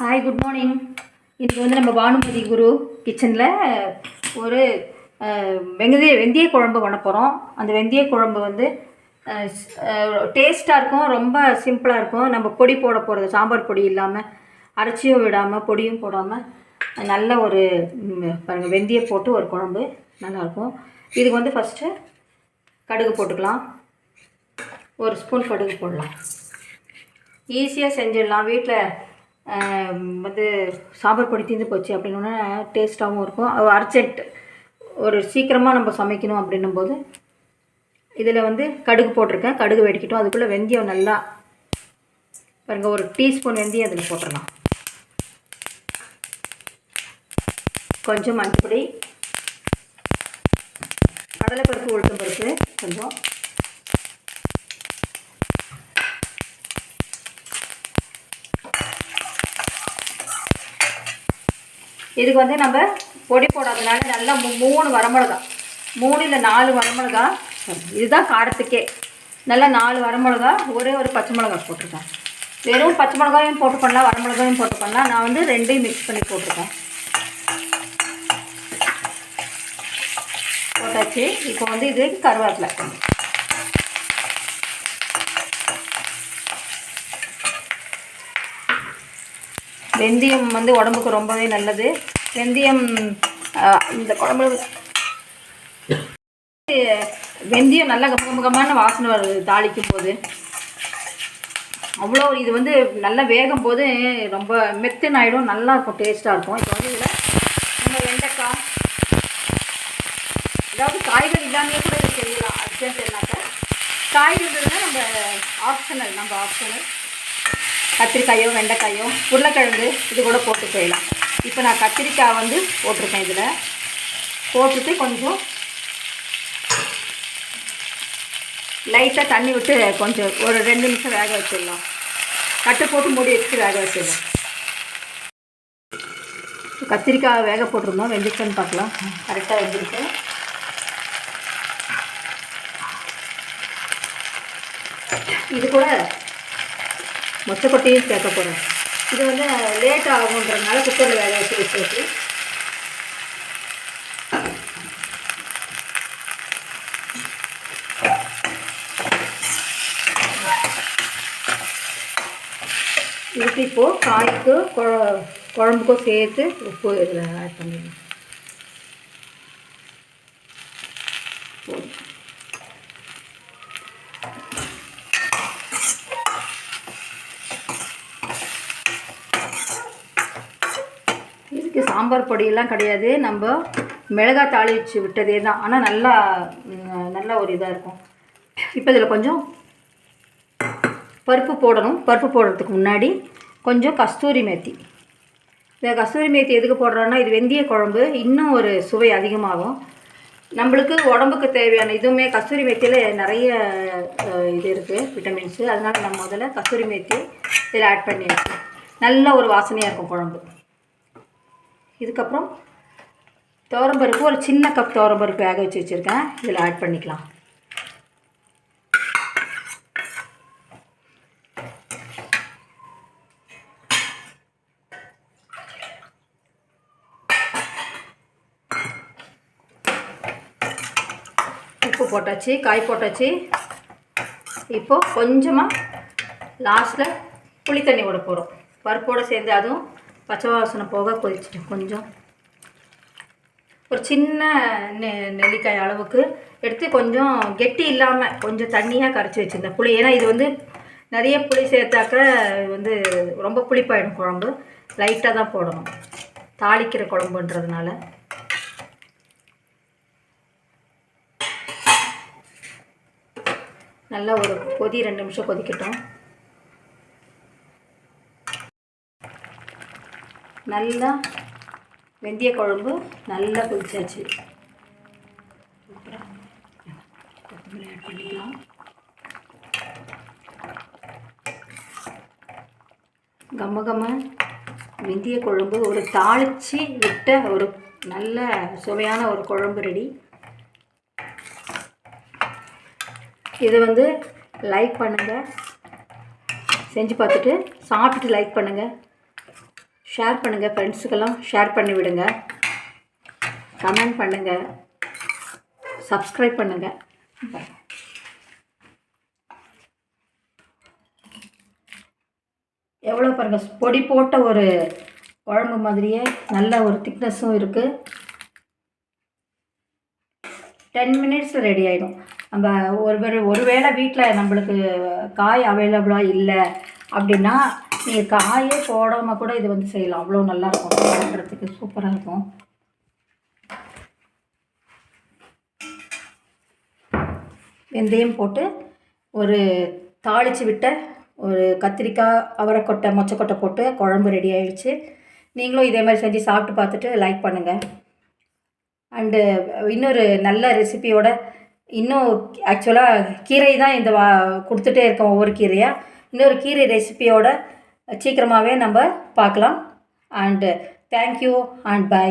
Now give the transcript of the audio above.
Hi good morning இன்றைக்கி வந்து நம்ம பானுமதி குரு கிச்சனில் ஒரு அஹ், வெந்தய வெந்தய குழம்பு பண்ண போகிறோம் அந்த வெந்தய குழம்பு வந்து டேஸ்ட்டாக இருக்கும் ரொம்ப சிம்பிளாக இருக்கும். நம்ம பொடி போட போகிறது சாம்பார் பொடி இல்லாமல் அரைச்சியும் விடாமல் பொடியும் போடாமல் நல்ல ஒரு பாருங்கள் பாருங்க வெந்தய போட்டு ஒரு குழம்பு நல்லாயிருக்கும் இதுக்கு வந்து ஃபஸ்ட்டு கடுகு போட்டுக்கலாம். ஒரு ஸ்பூன் கடுகு போடலாம். ஈஸியாக செஞ்சிடலாம். வீட்டில் வந்து சாம்பார் பொடி தீர்ந்து போச்சு அப்படின்னா டேஸ்ட்டாகவும் இருக்கும். அது அர்ஜென்ட். ஒரு சீக்கிரமாக நம்ம சமைக்கணும் அப்படின்னும் போது இதில் வந்து கடுகு போட்டிருக்கேன். கடுகு வெடிக்கட்டும். அதுக்குள்ளே வெந்தயம் நல்லா பாருங்க ஒரு டீஸ்பூன் வெந்தயம் அதில் போட்டுடலாம். கொஞ்சம் மஞ்சப்பொடி கடலைப்பருப்பு உளுத்தம் பருப்பு கொஞ்சம் இதுக்கு வந்து நம்ம பொடி போடாதனால நல்லா மூணு வரமிளகா மூணு இல்லை நாலு வரமிளகா இதுதான் காரத்துக்கே. நல்லா நாலு வரமிளகா ஒரே ஒரு பச்சை மிளகா போட்டிருக்கேன். வெறும் பச்சை மிளகாயும் போட்டு பண்ணலாம் வரமிளகாயும் போட்டு பண்ணலாம் நான் வந்து ரெண்டையும் மிக்ஸ் பண்ணி போட்டிருக்கேன். போட்டாச்சு. இப்போ வந்து இது கருவேப்பிலை. வெந்தயம் வந்து உடம்புக்கு ரொம்பவே நல்லது. வெந்தயம் இந்த குழம்புல வெந்தயம் நல்லா கமகமகமான வாசனை வருது தாளிக்கும் போது அவ்வளோ இது வந்து நல்லா வேகும் போது ரொம்ப மெத்துன்னு ஆகிடும் நல்லா இருக்கும் டேஸ்ட்டாக இருக்கும். இப்போ வந்து இதில் நம்ம வெண்டைக்காய் ஏதாவது காய்கறி இல்லாமையே கூட இது செய்யலாம். அர்ஜென்ட்னாக்கா காய் இருந்ததுன்னா நம்ம ஆப்ஷனல் நம்ம ஆப்ஷனல் கத்திரிக்காயோ வெண்டைக்காயோ உருளைக்கிழங்கு இது கூட போட்டு செய்யலாம். இப்போ நான் கத்திரிக்காய் வந்து போட்டிருக்கேன் இதில். போட்டுட்டு கொஞ்சம் லைட்டாக தண்ணி விட்டு கொஞ்சம் ஒரு ரெண்டு நிமிஷம் வேக வச்சிடலாம். கட்டு போட்டு மூடி வச்சுட்டு வேக வச்சிடலாம். கத்திரிக்காய் வேக போட்டிருந்தோம். வெந்திருக்கன்னு பார்க்கலாம். கரெக்டாக வெந்திருக்கு. இது கூட மொச்சக்கொட்டையும் சேர்க்க போகிறேன் இது வந்து லேட் ஆகுன்றதுனால குக்கரில் வேக வச்சு வச்சு இதுக்கு இப்போது காய்க்கும் குழ- குழம்புக்கும் சேர்த்து உப்பு இதில் ஆட் பண்ணிடணும். இதுக்கு சாம்பார் பொடியெல்லாம் கிடையாது. நம்ம மிளகாய் தாளிச்சு விட்டதே தான். ஆனால் நல்லா நல்லா ஒரு இதாக இருக்கும். இப்போ இதில் கொஞ்சம் பருப்பு போடணும். பருப்பு போடுறதுக்கு முன்னாடி கொஞ்சம் கஸ்தூரி மேத்தி. இந்த கஸ்தூரி மேத்தி எதுக்கு போடுறோன்னா இது வெந்தய குழம்பு. இன்னும் ஒரு சுவை அதிகமாகும். நம்மளுக்கு உடம்புக்கு தேவையான இதுவுமே கஸ்தூரி மேத்தியில் நிறைய இது இருக்குது விட்டமின்ஸு. அதனால் நம்ம முதல்ல கஸ்தூரி மேத்தி இதில் ஆட் பண்ணி நல்ல ஒரு வாசனையாக இருக்கும் குழம்பு. இதுக்கப்புறம் துவரம்பருப்பு ஒரு சின்ன கப் துவரம்பருப்பு வேக வச்சு வச்சுருக்கேன். இதில் ஆட் பண்ணிக்கலாம். உப்பு போட்டாச்சு காய் போட்டாச்சு. இப்போது கொஞ்சமாக லாஸ்ட்டில் புளி தண்ணி விட போகிறோம் பருப்போடு சேர்ந்து அதுவும் பச்சை வாசனை போக கொதிச்சிட்டேன் கொஞ்சம். ஒரு சின்ன நெ நெல்லிக்காய் அளவுக்கு எடுத்து கொஞ்சம் கெட்டி இல்லாமல் கொஞ்சம் தண்ணியாக கரைச்சி வச்சுருந்தேன். புளி ஏன்னா இது வந்து நிறைய புளி சேர்த்தாக்க வந்து ரொம்ப புளிப்பாயிடும் குழம்பு. லைட்டாக தான் போடணும். தாளிக்கிற குழம்புன்றதுனால. நல்லா ஒரு கொதி ரெண்டு நிமிஷம் கொதிக்கட்டும். நல்லா வெந்தய குழம்பு நல்லா கொதிச்சாச்சு. கொத்தமல்லி ஆட் பண்ணிக்கலாம். கம்ம கம்ம வெந்தய குழம்பு ஒரு தாளித்து விட்ட ஒரு நல்ல சுவையான ஒரு குழம்பு ரெடி இது வந்து லைக் பண்ணுங்கள் செஞ்சு பார்த்துட்டு சாப்பிட்டுட்டு லைக் பண்ணுங்கள் ஷேர் பண்ணுங்கள் ஃப்ரெண்ட்ஸுக்கெல்லாம் ஷேர் பண்ணி விடுங்க. கமெண்ட் பண்ணுங்கள் சப்ஸ்கிரைப் பண்ணுங்கள் எவ்வளோ பாருங்க பொடி போட்ட ஒரு குழம்பு மாதிரியே நல்ல ஒரு திக்னஸும் இருக்குது டென் மினிட்ஸில் ரெடி ஆகிடும் நம்ம ஒரு வேளை ஒருவேளை வீட்டில் நம்மளுக்கு காய் அவைலபிளாக இல்லை அப்படின்னா நீங்கள் காயே போடாமல் கூட இது வந்து செய்யலாம். அவ்வளோ நல்லாயிருக்கும். சாப்பிட்றதுக்கு சூப்பராக இருக்கும். வெந்தயம் போட்டு ஒரு தாளித்து விட்ட ஒரு கத்திரிக்காய் அவரைக்கொட்டை மொச்சக்கொட்டை போட்டு குழம்பு ரெடி ஆயிடுச்சு. நீங்களும் இதே மாதிரி செஞ்சு சாப்பிட்டு பார்த்துட்டு லைக் பண்ணுங்கள் அண்டு இன்னொரு நல்ல ரெசிபியோட இன்னும் ஆக்சுவலாக கீரை தான் இந்த வா கொடுத்துட்டே இருக்கோம் ஒவ்வொரு கீரையாக இன்னொரு கீரை ரெசிபியோட சீக்கிரமாகவே நம்ம பார்க்கலாம். And thank you and by